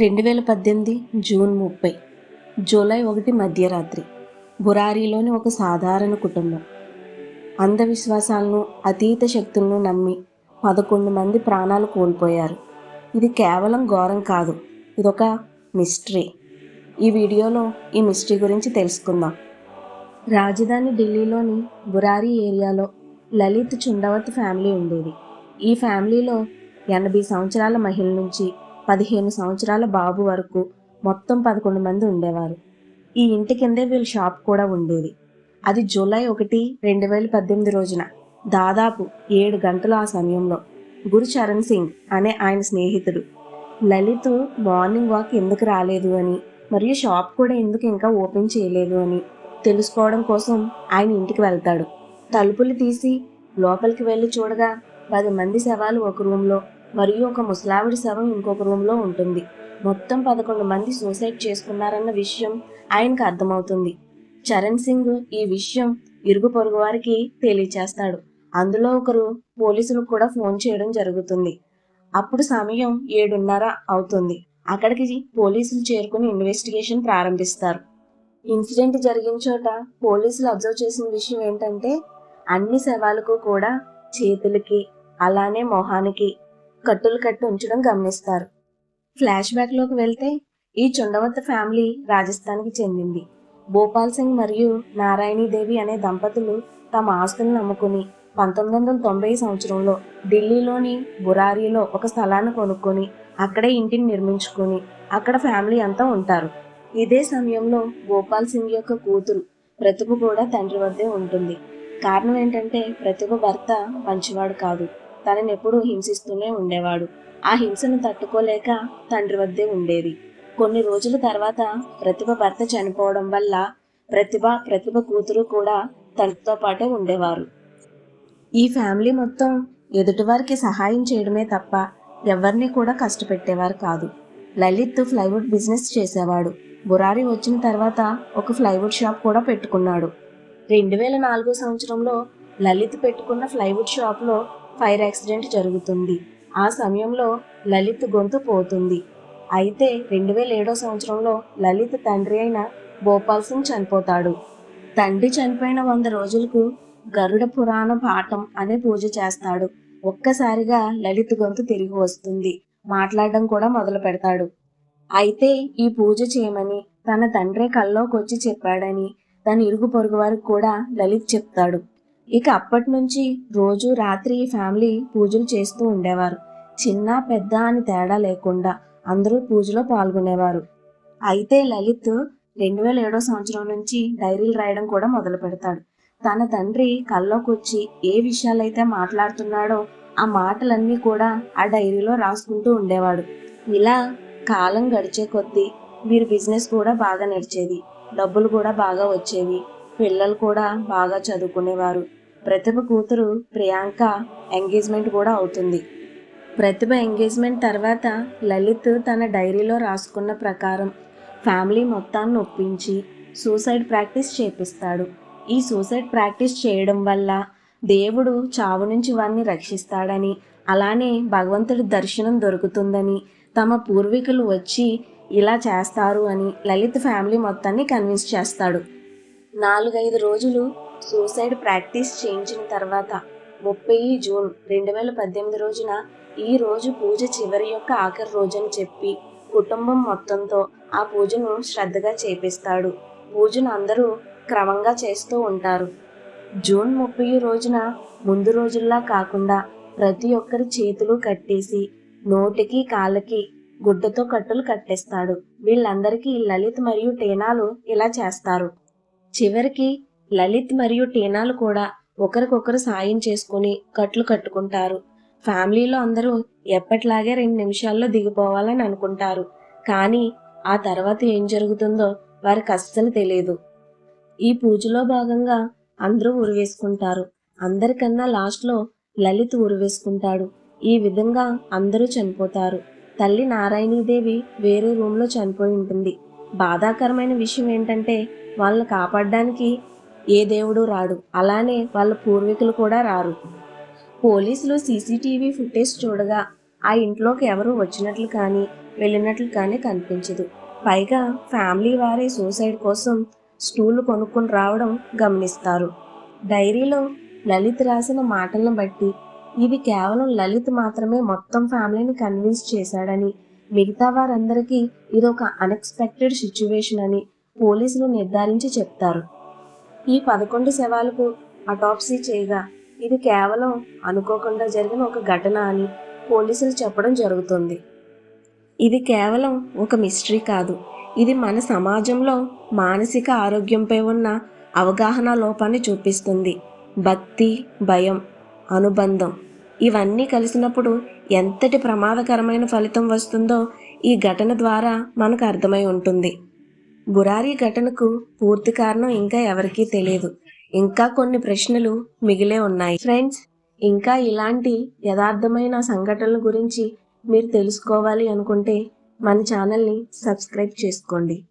రెండు వేల పద్దెనిమిది జూన్ ముప్పై జూలై ఒకటి మధ్యరాత్రి. బురారీలోని ఒక సాధారణ కుటుంబం. అంధవిశ్వాసాలను అతీత శక్తులను నమ్మి పదకొండు మంది ప్రాణాలు కోల్పోయారు. ఇది కేవలం ఘోరం కాదు ఇదొక మిస్టరీ. ఈ వీడియోలో ఈ మిస్టరీ గురించి తెలుసుకుందాం. రాజధాని ఢిల్లీలోని బురారి ఏరియాలో లలిత్ చుండవత్ ఫ్యామిలీ ఉండేది. ఈ ఫ్యామిలీలో ఎనభై సంవత్సరాల మహిళ నుంచి పదిహేను సంవత్సరాల బాబు వరకు మొత్తం పదకొండు మంది ఉండేవారు. ఈ ఇంటి కిందే వీళ్ళ షాప్ కూడా ఉండేది. అది జూలై ఒకటి రెండు వేల పద్దెనిమిది రోజున దాదాపు ఏడు గంటలు ఆ సమయంలో గురు చరణ్ సింగ్ అనే ఆయన స్నేహితుడు. లలిత్ మార్నింగ్ వాక్ ఎందుకు రాలేదు అని మరియు షాప్ కూడా ఎందుకు ఇంకా ఓపెన్ చేయలేదు అని తెలుసుకోవడం కోసం ఆయన ఇంటికి వెళ్తాడు. తలుపులు తీసి లోపలికి వెళ్ళి చూడగా పది మంది శవాలు ఒక రూమ్లో మరియు ఒక ముసలావిడి శవం ఇంకొక రూమ్లో ఉంటుంది. మొత్తం పదకొండు మంది సూసైడ్ చేసుకున్నారన్న విషయం ఆయనకు అర్థమవుతుంది. చరణ్ సింగ్ ఈ విషయం ఇరుగు పొరుగు వారికి తెలియచేస్తాడు. అందులో ఒకరు పోలీసులకు కూడా ఫోన్ చేయడం జరుగుతుంది. అప్పుడు సమయం ఏడున్నర అవుతుంది. అక్కడికి పోలీసులు చేరుకుని ఇన్వెస్టిగేషన్ ప్రారంభిస్తారు. ఇన్సిడెంట్ జరిగిన చోట పోలీసులు అబ్జర్వ్ చేసిన విషయం ఏంటంటే అన్ని శవాలకు కూడా చేతులకి అలానే మొహానికి కట్టులు కట్టి ఉంచడం గమనిస్తారు. ఫ్లాష్ బ్యాక్లోకి వెళ్తే ఈ చుండవత్త ఫ్యామిలీ రాజస్థాన్కి చెందింది. భోపాల్ సింగ్ మరియు నారాయణీదేవి అనే దంపతులు తమ ఆస్తులను అమ్ముకుని పంతొమ్మిది వందల తొంభై సంవత్సరంలో ఢిల్లీలోని బురారీలో ఒక స్థలాన్ని కొనుక్కొని అక్కడే ఇంటిని నిర్మించుకొని అక్కడ ఫ్యామిలీ అంతా ఉంటారు. ఇదే సమయంలో గోపాల్ సింగ్ యొక్క కూతురు ప్రతిభ కూడా తండ్రి వద్దే ఉంటుంది. కారణం ఏంటంటే ప్రతిభ భర్త మంచివాడు కాదు. తనని ఎప్పుడూ హింసిస్తూనే ఉండేవాడు. ఆ హింసను తట్టుకోలేక తండ్రి వద్దే ఉండేది. కొన్ని రోజుల తర్వాత ప్రతిభ భర్త చనిపోవడం వల్ల ప్రతిభ ప్రతిభ కూతురు కూడా తండ్రితో పాటే ఉండేవారు. ఈ ఫ్యామిలీ మొత్తం ఎదుటివారికి సహాయం చేయడమే తప్ప ఎవరిని కూడా కష్టపెట్టేవారు కాదు. లలిత్ ఫ్లైవుడ్ బిజినెస్ చేసేవాడు. బురారి వచ్చిన తర్వాత ఒక ఫ్లైవుడ్ షాప్ కూడా పెట్టుకున్నాడు. రెండు వేల నాలుగో సంవత్సరంలో లలిత్ పెట్టుకున్న ఫ్లైవుడ్ షాప్లో ఫైర్ యాక్సిడెంట్ జరుగుతుంది. ఆ సమయంలో లలిత్ గొంతు పోతుంది. అయితే రెండు వేల ఏడో సంవత్సరంలో లలిత్ తండ్రి అయిన భోపాల్ సింగ్ చనిపోతాడు. తండ్రి చనిపోయిన వంద రోజులకు గరుడ పురాణ పాఠం అనే పూజ చేస్తాడు. ఒక్కసారిగా లలిత్ గొంతు తిరిగి వస్తుంది. మాట్లాడడం కూడా మొదలు పెడతాడు. అయితే ఈ పూజ చేయమని తన తండ్రి కల్లోకొచ్చి చెప్పాడని తన ఇరుగు పొరుగు వారికి కూడా లలిత్ చెప్తాడు. ఇక అప్పటి నుంచి రోజు రాత్రి ఫ్యామిలీ పూజలు చేస్తూ ఉండేవారు. చిన్న పెద్ద అని తేడా లేకుండా అందరూ పూజలో పాల్గొనేవారు. అయితే లలిత్ రెండు వేల ఏడో సంవత్సరం నుంచి డైరీలు రాయడం కూడా మొదలు పెడతాడు. తన తండ్రి కల్లోకొచ్చి ఏ విషయాలైతే మాట్లాడుతున్నాడో ఆ మాటలన్నీ కూడా ఆ డైరీలో రాసుకుంటూ ఉండేవాడు. ఇలా కాలం గడిచే కొద్దీ వీరి బిజినెస్ కూడా బాగా నడిచేది. డబ్బులు కూడా బాగా వచ్చేవి. పిల్లలు కూడా బాగా చదువుకునేవారు. ప్రతిభ కూతురు ప్రియాంక ఎంగేజ్మెంట్ కూడా అవుతుంది. ప్రతిభ ఎంగేజ్మెంట్ తర్వాత లలిత్ తన డైరీలో రాసుకున్న ప్రకారం ఫ్యామిలీ మొత్తాన్ని ఒప్పించి సూసైడ్ ప్రాక్టీస్ చేపిస్తాడు. ఈ సూసైడ్ ప్రాక్టీస్ చేయడం వల్ల దేవుడు చావు నుంచి వారిని రక్షిస్తాడని అలానే భగవంతుడి దర్శనం దొరుకుతుందని తమ పూర్వీకులు వచ్చి ఇలా చేస్తారు అని లలిత్ ఫ్యామిలీ మొత్తాన్ని కన్విన్స్ చేస్తాడు. నాలుగైదు రోజులు సూసైడ్ ప్రాక్టీస్ చేయించిన తర్వాత ముప్పై జూన్ రెండు వేల పద్దెనిమిది రోజున ఈ రోజు పూజ చివరి యొక్క ఆఖరి రోజని చెప్పి కుటుంబం మొత్తంతో ఆ పూజను శ్రద్ధగా చేపిస్తాడు. పూజను అందరూ క్రమంగా చేస్తూ ఉంటారు. జూన్ ముప్పై రోజున ముందు రోజుల్లా కాకుండా ప్రతి ఒక్కరి చేతులు కట్టేసి నోటికి కాళ్ళకి గుడ్డతో కట్టులు కట్టేస్తాడు. వీళ్ళందరికీ లలిత్ మరియు టీనాలు ఇలా చేస్తారు. చివరికి లలిత్ మరియు టీనాలు కూడా ఒకరికొకరు సాయం చేసుకుని కట్లు కట్టుకుంటారు. ఫ్యామిలీలో అందరూ ఎప్పటిలాగే రెండు నిమిషాల్లో దిగిపోవాలని అనుకుంటారు. కానీ ఆ తర్వాత ఏం జరుగుతుందో వారికి అస్సలు తెలియదు ఈ పూజలో భాగంగా అందరూ ఉరివేసుకుంటారు అందరికన్నా లాస్ట్లో లలిత్ ఉరివేసుకుంటాడు ఈ విధంగా అందరూ చనిపోతారు. తల్లి నారాయణీదేవి వేరే రూమ్లో చనిపోయి ఉంటుంది. బాధాకరమైన విషయం ఏంటంటే వాళ్ళని కాపాడడానికి ఏ దేవుడు రాడు. అలానే వాళ్ళ పూర్వీకులు కూడా రారు. పోలీసులు సీసీటీవీ ఫుటేజ్ చూడగా ఆ ఇంట్లోకి ఎవరు వచ్చినట్లు కానీ వెళ్ళినట్లు కానీ కనిపించదు. పైగా ఫ్యామిలీ వారే సూసైడ్ కోసం స్టూలు కొనుక్కొని రావడం గమనిస్తారు. డైరీలో లలిత్ రాసిన మాటలను బట్టి ఇది కేవలం లలిత్ మాత్రమే మొత్తం ఫ్యామిలీని కన్విన్స్ చేశాడని మిగతా వారందరికీ ఇది ఒక అన్ఎక్స్పెక్టెడ్ సిచ్యువేషన్ అని పోలీసులు నిర్ధారించి చెప్తారు. ఈ పదకొండు శవాలకు అటాప్సీ చేయగా ఇది కేవలం అనుకోకుండా జరిగిన ఒక ఘటన అని పోలీసులు చెప్పడం జరుగుతుంది. ఇది కేవలం ఒక మిస్టరీ కాదు. ఇది మన సమాజంలో మానసిక ఆరోగ్యంపై ఉన్న అవగాహన లోపాన్ని చూపిస్తుంది. భక్తి భయం అనుబంధం. ఇవన్నీ కలిసినప్పుడు ఎంతటి ప్రమాదకరమైన ఫలితం వస్తుందో ఈ ఘటన ద్వారా మనకు అర్థమై ఉంటుంది. బురారి ఘటనకు పూర్తి కారణం ఇంకా ఎవరికీ తెలియదు. ఇంకా కొన్ని ప్రశ్నలు మిగిలే ఉన్నాయి. ఫ్రెండ్స్ ఇంకా ఇలాంటి యథార్థమైన సంఘటనల గురించి మీరు తెలుసుకోవాలి అనుకుంటే మన ఛానల్ని సబ్స్క్రైబ్ చేసుకోండి.